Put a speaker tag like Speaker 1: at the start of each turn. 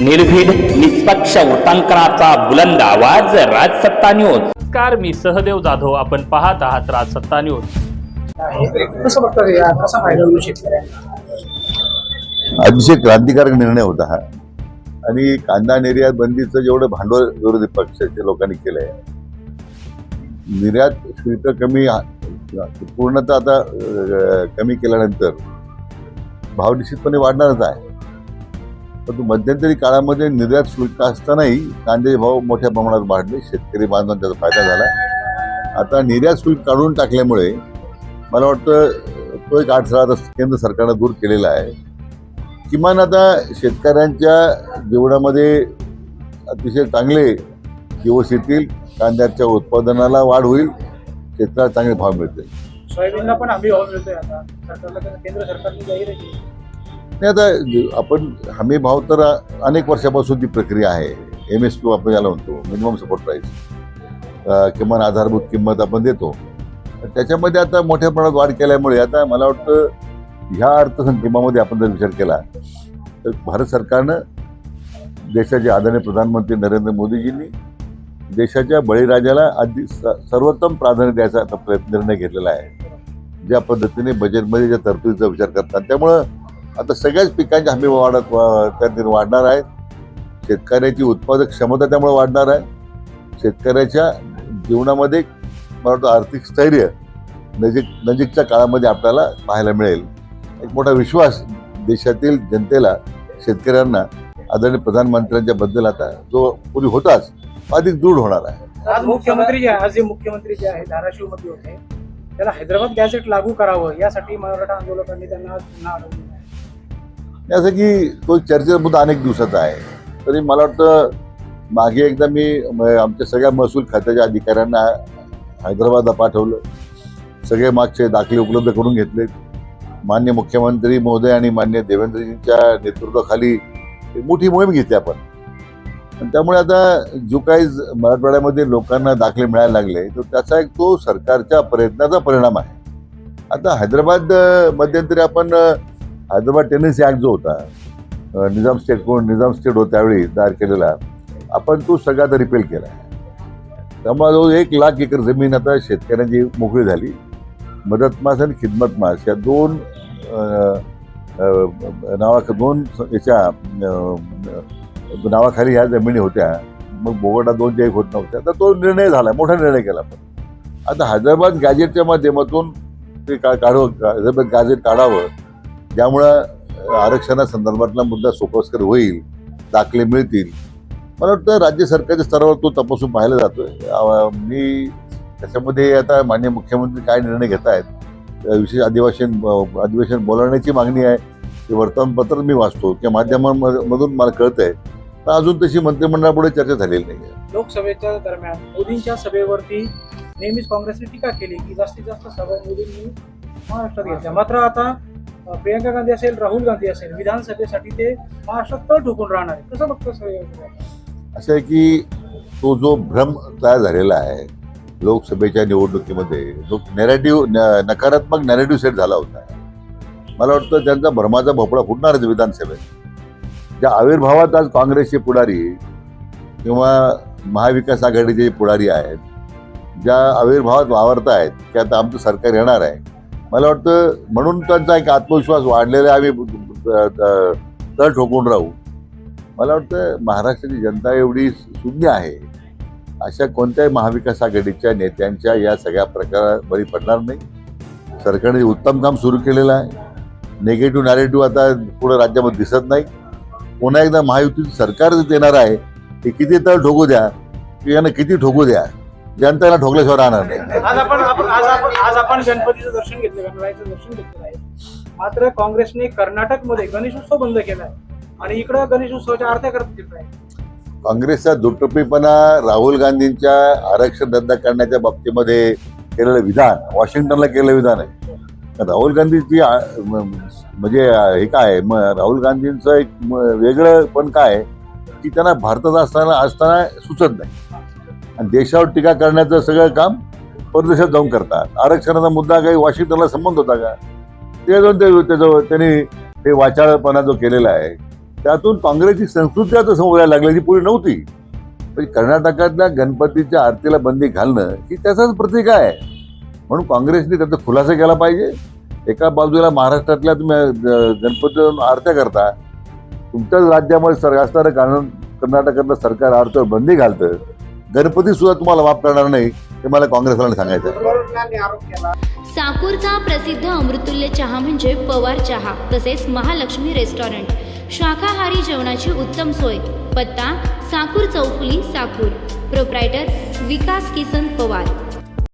Speaker 1: निर्भीड निष्पक्ष उटांकनाचा बुलंद आवाज राजसत्ता न्यूज. नमस्कार मी सहदेव जाधव. आपण पाहत आहात राजसत्ता न्यूज.
Speaker 2: आहे कसं या कसा फायदा होऊ
Speaker 3: अतिशय क्रांतिकारक निर्णय होता हा. आणि कांदा निर्यात बंदीचं जेवढं भांडवल विरोधी पक्षाच्या लोकांनी केलंय निर्यात शुल्क कमी पूर्णतः आता अं, कमी केल्यानंतर भाव निश्चितपणे वाढणारच आहे. परंतु मध्यंतरी काळामध्ये निर्यात शुल्क असतानाही कांद्याचे भाव मोठ्या प्रमाणात वाढले. शेतकरी बांधवांना त्याचा फायदा झाला. आता निर्यात शुल्क काढून टाकल्यामुळे मला वाटतं तो एक अडथळा केंद्र सरकारनं दूर केलेला आहे. किमान आता शेतकऱ्यांच्या जीवनामध्ये अतिशय चांगले दिवस येतील कांद्याच्या उत्पादनाला वाढ होईल शेतकऱ्याला चांगले भाव मिळतील.
Speaker 2: सोयाबीनला पण आम्ही भाव मिळतोय आता. सरकारला केंद्र सरकारने जाहीर आहे.
Speaker 3: नाही आता आपण हमी भाव तर अनेक वर्षापासून ती प्रक्रिया आहे एम एस पी आपण याला म्हणतो मिनिमम सपोर्ट प्राईस किमान आधारभूत किंमत आपण देतो. त्याच्यामध्ये आता मोठ्या प्रमाणात वाढ केल्यामुळे आता मला वाटतं ह्या अर्थसंकल्पामध्ये आपण जर विचार केला तर भारत सरकारनं देशाचे आदरणीय प्रधानमंत्री नरेंद्र मोदीजींनी देशाच्या बळीराजाला आधी स- सर्वोत्तम प्राधान्य द्यायचा आता प्रयत्न निर्णय घेतलेला आहे. ज्या पद्धतीने बजेटमध्ये ज्या तरतुदीचा विचार करतात त्यामुळं आता सगळ्याच पिकांच्या हमी वाढत त्यातील वाढणार आहेत. शेतकऱ्याची उत्पादक क्षमता त्यामुळे वाढणार आहे. शेतकऱ्याच्या जीवनामध्ये मला वाटतं आर्थिक स्थैर्य नजीक नजीकच्या काळामध्ये आपल्याला पाहायला मिळेल. एक मोठा विश्वास देशातील जनतेला शेतकऱ्यांना आदरणीय प्रधानमंत्र्यांच्या बद्दल आता जो पूर्वी होताच अधिक दृढ होणार आहे.
Speaker 2: आज मुख्यमंत्री जे आज जे मुख्यमंत्री जे आहे धाराशिवमध्ये होते त्याला हैदराबाद गॅजेट लागू करावं यासाठी मराठा आंदोलकांनी त्यांना पुन्हा
Speaker 3: असं की तो चर्चेचा मुद्दा अनेक दिवसाचा आहे. तरी मला वाटतं मागे एकदा मी म- आमच्या सगळ्या महसूल खात्याच्या अधिकाऱ्यांना हैदराबादला पाठवलं सगळे मागचे दाखले उपलब्ध करून घेतले मान्य मुख्यमंत्री महोदय आणि मान्य देवेंद्रजींच्या नेतृत्वाखाली एक मोठी मोहीम घेतली आपण. त्यामुळे आता जो काही ज- मराठवाड्यामध्ये लोकांना दाखले मिळायला लागले तर त्याचा एक तो सरकारच्या प्रयत्नाचा परिणाम आहे. आता हैदराबाद मध्यंतरी आपण हैदराबाद टेनिस ॲक्ट जो होता निजाम स्टेट कोण निजाम स्टेट होता त्यावेळी तयार केलेला आपण तो सगळ्यात रिपेल केला. त्यामुळे जवळ एक लाख एकर जमीन आता शेतकऱ्यांची मोकळी झाली. मदत मास आणि खिदमत मास या दोन नावा दोन याच्या नावाखाली ह्या जमिनी होत्या. मग बोगडा दोन एक होत नव्हत्या. तर तो निर्णय झाला मोठा निर्णय केला आपण. आता हैदराबाद गॅजेटच्या माध्यमातून ते का काढावं हैदराबाद गॅजेट काढावं ज्यामुळं आरक्षणासंदर्भातला मुद्दा सोपस्कर होईल दाखले मिळतील. मला वाटतं राज्य सरकारच्या स्तरावर तो तपासून पाहिला जातो मी त्याच्यामध्ये आता मान्य मुख्यमंत्री काय निर्णय घेत आहेत विशेष अधिवेशन अधिवेशन बोलावण्याची मागणी आहे ते वर्तमानपत्र मी वाचतो किंवा माध्यमांमधून मला कळत आहे तर अजून तशी मंत्रिमंडळापुढे चर्चा झालेली नाही आहे.
Speaker 2: लोकसभेच्या दरम्यान मोदींच्या सभेवरती नेहमीच काँग्रेसने टीका केली की जास्तीत जास्त सभा मोदींनी महाराष्ट्रात घेतल्या. मात्र आता प्रियंका गांधी असेल राहुल गांधी असेल विधानसभेसाठी ते महाराष्ट्रात तळ ठोकून राहणार आहे. कसं बघतो
Speaker 3: असं आहे की तो जो भ्रम तयार झालेला आहे लोकसभेच्या निवडणुकीमध्ये जो नेरेटिव्ह नकारात्मक नेरेटिव्ह सेट झाला होता. मला वाटतं त्यांचा भ्रमाचा भोपळा फुटणारच विधानसभेत. ज्या आविर्भावात आज काँग्रेसचे पुढारी किंवा महाविकास आघाडीचे पुढारी आहेत ज्या आविर्भावात वावरत आहेत की आता आमचं सरकार येणार आहे. मला वाटतं म्हणून त्यांचा एक आत्मविश्वास वाढलेला आहे आम्ही तळ ठोकून राहू. मला वाटतं महाराष्ट्राची जनता एवढी शून्य आहे. अशा कोणत्याही महाविकास आघाडीच्या नेत्यांच्या या सगळ्या प्रकारात बळी पडणार नाही. सरकारने उत्तम काम सुरू केलेलं आहे. निगेटिव्ह नॅरेटिव्ह आता पुढे राज्यामध्ये दिसत नाही. पुन्हा एकदा महायुतीचं सरकार जे येणार आहे. ते किती तळ ठोकू द्या की यांना किती ठोकू द्या? जनतेला ठोकल्याशिवाय राहणार नाही.
Speaker 2: आज आपण आपण- आज आपण आज आपण गणपतीचं दर्शन घेतलं गणरायाचं दर्शन घेतलेलं आहे. मात्र काँग्रेसने कर्नाटकमध्ये गणेशोत्सव बंद केलाय आणि इकडं गणेशोत्सवाच्या आरत्या करत येत आहे
Speaker 3: काँग्रेसचा दुटप्पीपणा राहुल गांधींच्या आरक्षण रद्द करण्याच्या बाबतीमध्ये केलेलं विधान वॉशिंग्टनला केलेलं विधान आहे. राहुल गांधीची आ- म- म्हणजे हे काय आहे? म- राहुल गांधींचं एक म- वेगळं पण काय आहे की त्यांना भारतात असताना असताना सुचत नाही. आणि देशावर टीका करण्याचं सगळं काम परदेशात जाऊन करतात. आरक्षणाचा मुद्दा काही वॉशिंग्टनला संबंध होता का? ते जाऊन ते त्याचं त्यांनी हे वाचाळपणा जो केलेला आहे त्यातून काँग्रेसची संस्कृती आता समोर यायला लागली जी पुढे नव्हती. म्हणजे कर्नाटकातल्या गणपतीच्या आरतीला बंदी घालणं ही त्याचाच प्रतीक आहे. म्हणून काँग्रेसने त्याचा खुलासा केला पाहिजे. एका बाजूला महाराष्ट्रातल्या तुम्ही गणपती आरत्या करता तुमच्याच राज्यामध्ये सर असणारं कारण कर्नाटकातलं सरकार आरतीवर बंदी घालतं गणपती सुद्धा तुम्हाला माफ करणार नाही हे मला काँग्रेसला सांगायचं
Speaker 4: साकूरचा प्रसिद्ध अमृतुल्य चहा म्हणजे पवार चहा तसेच महालक्ष्मी रेस्टॉरंट. शाकाहारी जेवणाची उत्तम सोय पत्ता साकूर चौफुली साकूर. प्रोप्रायटर विकास किसन पवार.